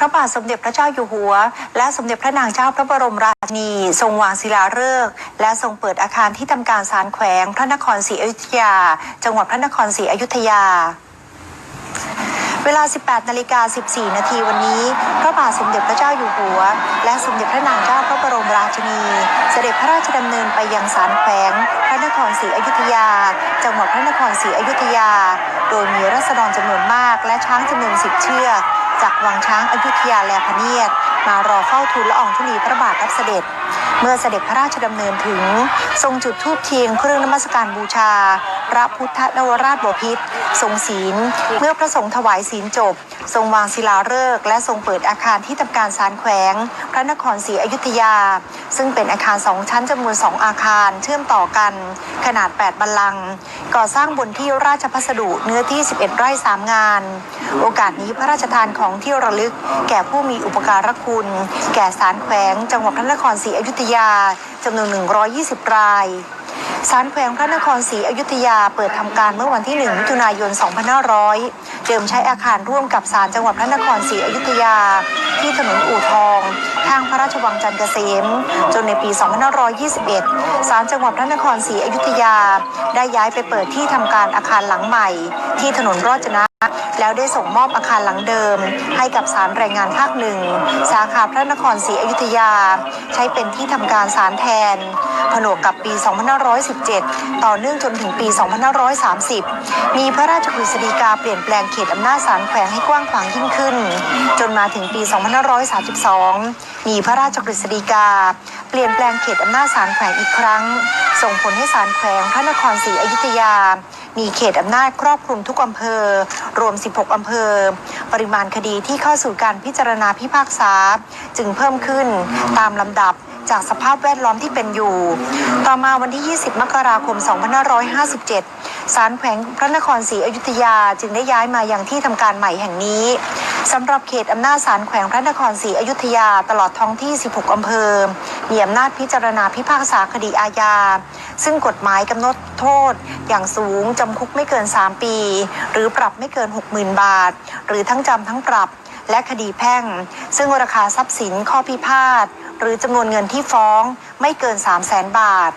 พระบาทสมเด็จพระเจ้าอยู่หัว และสมเด็จพระนางเจ้าพระบรมราชินี ทรงวางศิลาฤกษ์และทรงเปิดอาคารที่ทำการศาลแขวง พระนครศรีอยุธยา จังหวัดพระนครศรีอยุธยาเวลา 18 นาฬิกา 14 นาทีวันนี้ พระบาทสมเด็จพระเจ้าอยู่หัว และสมเด็จพระนางเจ้าพระบรมราชินี เสด็จพระราชดำเนินไปยังศาลแขวง พระนครศรีอยุธยา จังหวัดพระนครศรีอยุธยา โดยมีราษฎรจำนวนมากและช้างจำนวนสิบเชือก จากวังช้างอยุธยาแลพเนียดมารอเฝ้าทูลละอองธุลีพระบาทรับเสด็จ เมื่อเสด็จพระราชดำเนินถึง ทรงจุดธูปเทียนเครื่องนมัสการบูชา พระพุทธนวราชบพิตรทรงศีล เมื่อพระสงฆ์ถวายศีลจบ ทรงวางศิลาฤกษ์และทรงเปิดอาคารที่ทำการศาลแขวง พระนครศรีอยุธยา ซึ่งเป็นอาคารสองชั้นจำนวนสองอาคารเชื่อมต่อกัน ขนาด 8 บัลลังก์ก่อสร้างบนที่ราชพัสดุเนื้อที่ 11 ไร่ 3 งาน โอกาสนี้พระราชทานของที่ระลึก แก่ผู้มีอุปการะคุณ แก่ศาลแขวง จังหวัดพระนครศรีอยุธยาจำนวน 120 รายศาลแขวงพระนครศรีอยุธยาเปิดทำการเมื่อวันที่ 1 มิถุนายน 2500 เดิมใช้อาคารร่วมกับศาลจังหวัดพระนครศรีอยุธยา ที่ถนนอู่ทอง ทางพระราชวังจันทร์เกษม จนในปี 2521 ศาลจังหวัดพระนครศรีอยุธยา ได้ย้ายไปเปิดที่ทำการอาคารหลังใหม่ ที่ถนนโรจนะ แล้วได้ส่งมอบอาคารหลังเดิม ให้กับศาลแรงงานภาคหนึ่ง สาขาพระนครศรีอยุธยา ใช้เป็นที่ทำการศาลแทน ผนวกกับปี 2517 ต่อเนื่องจนถึงปี 2530 มีพระราชกฤษฎีกาเปลี่ยนแปลงเขตอำนาจศาลแขวงให้กว้างขวางยิ่งขึ้น จนมาถึงปี 2532 มีพระราชกฤษฎีกา เปลี่ยนแปลงเขตอำนาจศาลแขวงอีกครั้ง ส่งผลให้ศาลแขวงพระนครศรีอยุธยา มีเขตอำนาจครอบคลุมทุกอำเภอ รวม 16 อำเภอ ปริมาณคดีที่เข้าสู่การพิจารณาพิพากษา จึงเพิ่มขึ้นตามลำดับจากสภาพแวดล้อมที่เป็นอยู่ ต่อมาวันที่ 20 มกราคม 2557 ศาลแขวงพระนครศรีอยุธยาจึงได้ย้ายมายังที่ทำการใหม่แห่งนี้สำหรับเขตอำนาจศาลแขวงพระนครศรีอยุธยาตลอดท้องที่ 16อำเภอ มีอำนาจพิจารณาพิพากษาคดีอาญา ซึ่งกฎหมายกำหนดโทษ อย่างสูงจำคุกไม่เกิน 3 ปี หรือปรับไม่เกิน 60,000 บาท หรือทั้งจำทั้งปรับและคดีแพ่ง ซึ่งราคาทรัพย์สินข้อพิพาทหรือจำนวนเงินที่ฟ้องไม่เกิน 3 0 0 0 0 0 บาท